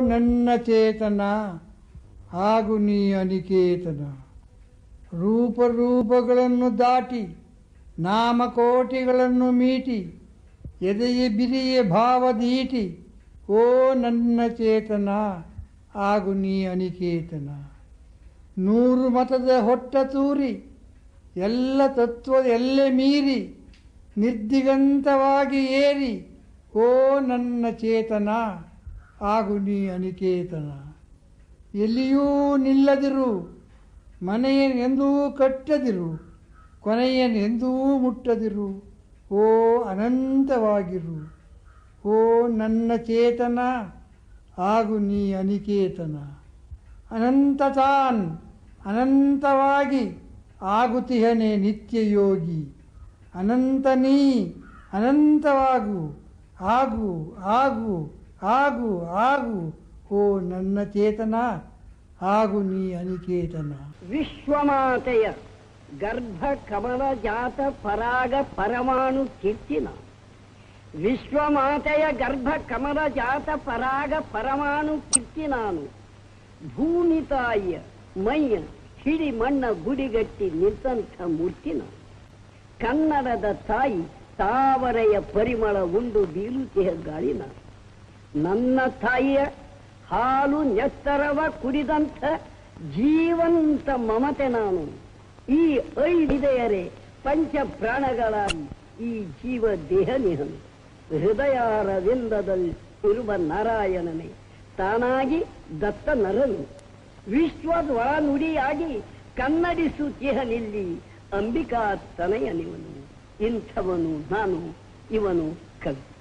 ನನ್ನ ಚೇತನ ಹಾಗೂ ನೀ ಅನಿಕೇತನ. ರೂಪರೂಪಗಳನ್ನು ದಾಟಿ, ನಾಮಕೋಟಿಗಳನ್ನು ಮೀಟಿ, ಎದೆಯ ಬಿರಿಯ ಭಾವದೀಟಿ ಓ ನನ್ನ ಚೇತನ ಹಾಗೂ ನೀ ಅನಿಕೇತನ. ನೂರು ಮತದ ಹೊಟ್ಟ ತೂರಿ, ಎಲ್ಲ ತತ್ವ ಎಲ್ಲೆ ಮೀರಿ, ನಿರ್ದಿಗಂತವಾಗಿ ಏರಿ, ಓ ನನ್ನ ಚೇತನ. ಹಾಗೂ ನೀ ಅನಿಕೇತನ. ಎಲ್ಲಿಯೂ ನಿಲ್ಲದಿರು ಮನೆಯನೆಂದೂ ಕಟ್ಟದಿರು ಕೊನೆಯನೆಂದೂ ಮುಟ್ಟದಿರು. ಓ ಅನಂತವಾಗಿರು, ಓ ನನ್ನ ಚೇತನ, ಆಗು ನೀ ಅನಿಕೇತನ. ಅನಂತ ತಾನ್ ಅನಂತವಾಗಿ ಆಗುತಿಹನೆ ನಿತ್ಯ ಯೋಗಿ ಅನಂತ ನೀ, ಅನಂತವಾಗು, ಆಗು ಆಗು ಆಗು ಆಗು ಓ ನನ್ನ ಚೇತನ, ಆಗು ನೀ ಅನಿಕೇತನ. ವಿಶ್ವಮಾತೆಯ ಗರ್ಭ ಕಮಲ ಜಾತ ಪರಾಗ ಪರಮಾಣು ಕೀರ್ತಿನ. ವಿಶ್ವಮಾತೆಯ ಗರ್ಭ ಕಮಲ ಜಾತ ಪರಾಗ ಪರಮಾಣು ಕೀರ್ತಿ ನಾನು. ಭೂಮಿ ತಾಯಿಯ ಮೈಯ ಹಿಡಿ ಮಣ್ಣ ಗುಡಿಗಟ್ಟಿ ನಿಂತಂಥ ಮೂರ್ತಿನ. ಕನ್ನಡದ ತಾಯಿ ತಾವರೆಯ ಪರಿಮಳ ಉಂಡು ಬೀರುತಿಯ ಗಾಳಿನ. ನನ್ನ ತಾಯಿಯ ಹಾಲು ನೆತ್ತರವ ಕುಡಿದಂತ ಜೀವಂತ ಮಮತೆ ನಾನು. ಈ ಐದೆಯರೆ ಪಂಚ ಪ್ರಾಣಗಳ ಈ ಜೀವ ದೇಹ ನಿಹನು. ಹೃದಯಾರವಿಂದದಲ್ಲಿ ಇರುವ ನಾರಾಯಣನೇ, ತಾನಾಗಿ ದತ್ತ ನರನು. ವಿಶ್ವದ ಒಳನುಡಿಯಾಗಿ ನಿಲ್ಲಿ ಅಂಬಿಕಾ ತನಯನಿವನು ಇಂಥವನು ನಾನು, ಇವನು ಕವಿ.